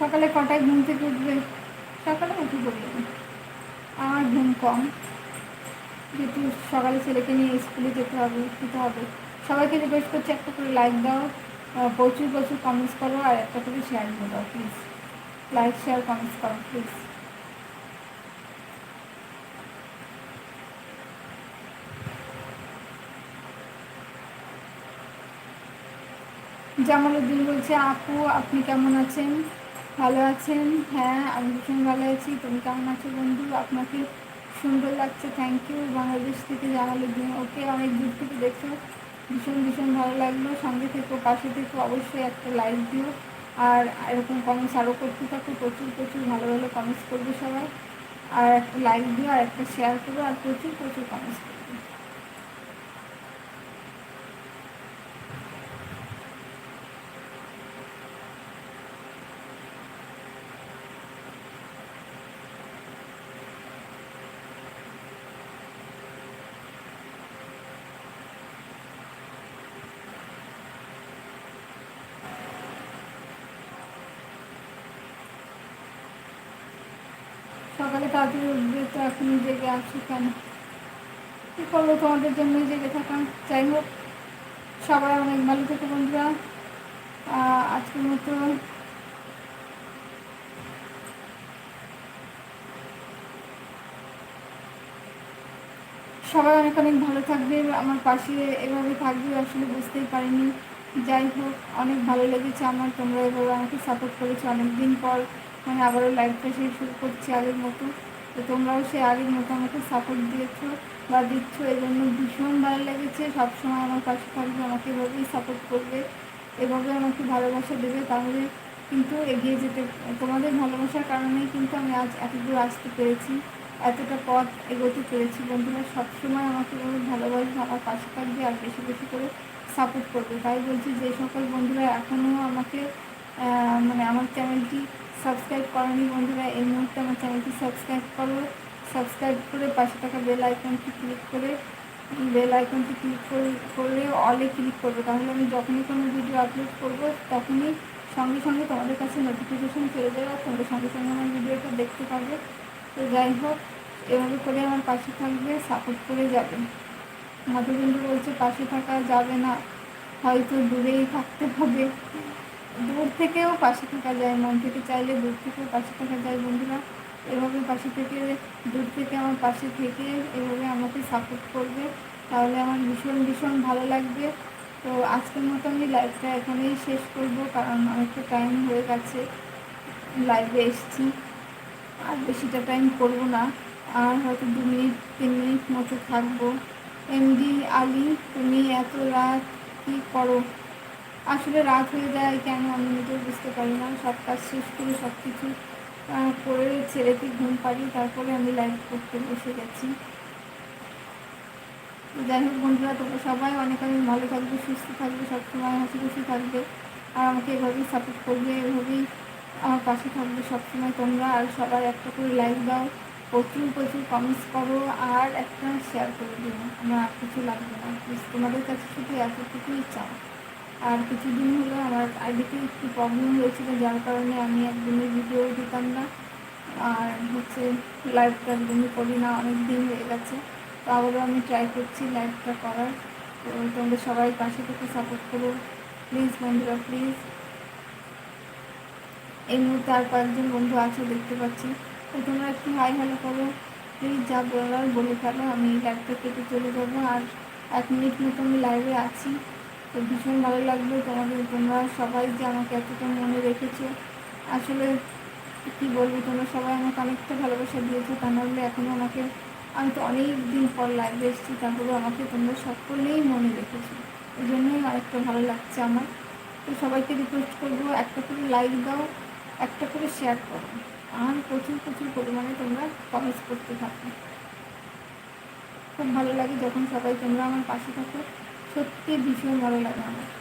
সকালে কটায় ঘুম থেকে উঠবে? সকালে উঠে পড়ি আমার ঘুম কম। যেহেতু সকালে ছেলেকে নিয়ে স্কুলে যেতে হবে যেতে হবে। সবাইকে রিকোয়েস্ট করছি একটা করে লাইক দাও। প্রচুর প্রচুর কমেন্টস করো আর একটা করে শেয়ার করে দাও প্লিজ লাইক শেয়ার কমেন্টস করো প্লিজ জামালুদ্দিন বলছে, আপু, আপনি কেমন আছেন? ভালো আছেন? হ্যাঁ আমি ভীষণ ভালো আছি। তুমি কেমন আছো বন্ধু? আপনাকে সুন্দর লাগছে। থ্যাংক ইউ বাংলাদেশ থেকে জামালুদ্দিন ওকে অনেক দূর থেকে দেখছ। ভীষণ ভীষণ ভালো লাগল। সঙ্গে থেকো, পাশে থেকো, অবশ্যই একটা লাইক দিও। আর এরকম কমেন্টস আরও করতে থাকো। প্রচুর প্রচুর ভালো ভালো কমেন্টস করবে সবাই। আর একটা লাইক দিও, আর একটা শেয়ার করো। আর প্রচুর প্রচুর কমেন্টস করো সকালে তাড়াতাড়ি উঠবে তো এখন জেগে আছো কেন? কী করব তোমাদের জন্যই জেগে থাকা যাই হোক, সবাই অনেক ভালো থেকে বন্ধুরা। আজকের মতো সবাই অনেক অনেক ভালো থাকবে, আমার পাশে এভাবে থাকবে আসলে বুঝতেই পারিনি। যাই হোক, অনেক ভালো লেগেছে আমার, তোমরা এভাবে আমাকে সাপোর্ট করেছ অনেক দিন পর। মানে আবারও লাইফটা সেই শুরু করছি আগের মতো। তো তোমরাও সে আগের মতো আমাকে সাপোর্ট দিয়েছ বা দিচ্ছ এই জন্য ভীষণ ভালো লেগেছে। সবসময় আমার পাশে থাকবে, আমাকে এভাবেই সাপোর্ট করবে, এভাবে আমাকে ভালোবাসা দেবে। তাহলে কিন্তু এগিয়ে যেতে, তোমাদের ভালোবাসার কারণেই কিন্তু আমি আজ এত দূর আসতে পেরেছি, এতটা পথ এগোতে পেরেছি। বন্ধুরা, সবসময় আমাকে ভালোবাসবে, আমার পাশে থাকবে আর বেশি বেশি করে সাপোর্ট করবে। তাই বলছি, যে সকল বন্ধুরা এখনও আমাকে মানে আমার চ্যানেলটি সাবস্ক্রাইব করেনি বন্ধুরা, এই মুহূর্তে আমার চ্যানেলটি সাবস্ক্রাইব করো। সাবস্ক্রাইব করে পাশে থাকা বেল আইকনটি ক্লিক করে, বেল আইকনটি ক্লিক করলে অলে ক্লিক করবে। তাহলে আমি যখনই কোনো ভিডিও আপলোড করব, তখনই সঙ্গে সঙ্গে তোমাদের কাছে নোটিফিকেশন চলে যাবে আর তোমরা সঙ্গে সঙ্গে আমার ভিডিওটা দেখতে পাবে। তো যাই হোক, এভাবে করে আমার পাশে থাকবে সাপোর্ট করে যাবে। মাধবেন্দ্র বলছে, পাশে থাকা যাবে না, হয়তো দূরেই থাকতে হবে। দূর থেকেও পাশে থাকা যায়, মন থেকে চাইলে দূর থেকেও পাশে থাকা যায় বন্ধুরা। এভাবে পাশে থেকে, দূর থেকে আমার পাশে থেকে এভাবে আমাকে সাপোর্ট করবে। তাহলে আমার ভীষণ ভীষণ ভালো লাগবে। তো আজকের মতো আমি লাইভটা এখানেই শেষ করব, কারণ অনেকটা টাইম হয়ে গেছে। লাইভে এসছি। আর বেশিটা টাইম করব না। আর হয়তো দু মিনিট, তিন মিনিট মতো থাকব। এমডি আলি, তুমি এত রাত কী করো? আসলে রাত হয়ে যায়, কেন আমি নিজেও বুঝতে পারি না। সব কাজ শেষ করে সব কিছু করে ছেলেকে ঘুম পাড়ি তারপরে আমি লাইভ করতে বসে গেছি। যাই হোক বন্ধুরা, তোমরা সবাই অনেক অনেক ভালো থাকবে, সুস্থ থাকবে, সবসময় হাসি খুশি থাকবে। আর আমাকে এভাবেই সাপোর্ট করবে, এভাবেই আমার পাশে থাকবে সবসময় তোমরা। আর সবাই একটা করে লাইক দাও, প্রচুর প্রচুর কমেন্টস করো, আর একটা শেয়ার করে দিও। আমার আর কিছু লাগবে না। তোমাদের কাছে শুধু এতটুকুই চাও আর কিছুদিন হলো আমার আইডিতে একটু প্রবলেম হয়েছিল, যার কারণে আমি একদিনের ভিডিও দিতাম না। আর হচ্ছে লাইভটা একদমই করি না অনেক দিন হয়ে গেছে। তো আবারও আমি ট্রাই করছি লাইভটা করার। তো তোমরা সবাই পাশে থেকে সাপোর্ট করো। প্লিজ বন্ধুরা প্লিজ এই মুহূর্তে আর কয়েকজন বন্ধু আছে, দেখতে পাচ্ছি। তো তোমরা একটু হাই হ্যালো করো। প্লিজ যা বলার বলে ফেলো, আমি লাইভটা কেটে চলে যাব। আর এক মিনিট মতো আমি লাইভে আছি। তো ভীষণ ভালো লাগল তোমাদের, তোমরা সবাই যে আমাকে এতটা মনে রেখেছো। আসলে কি বলব, তোমরা সবাই আমাকে অনেকটা ভালোবাসা দিয়েছ, তা নাহলে এখনও আমাকে আমি তো অনেক দিন পর লাইভে এসেছি তারপরে আমাকে তোমরা সকলেই মনে রেখেছো। এই জন্যই অনেকটা ভালো লাগছে আমার। তো সবাইকে রিকোয়েস্ট করব, একটা করে লাইক দাও, একটা করে শেয়ার করো। আর প্রচুর প্রচুর পরিমাণে তোমরা কমেন্টস করতে থাকো। খুব ভালো লাগে যখন সবাই তোমরা আমার পাশে থাকো। সত্যি ভীষণ ভালো লাগে আমার।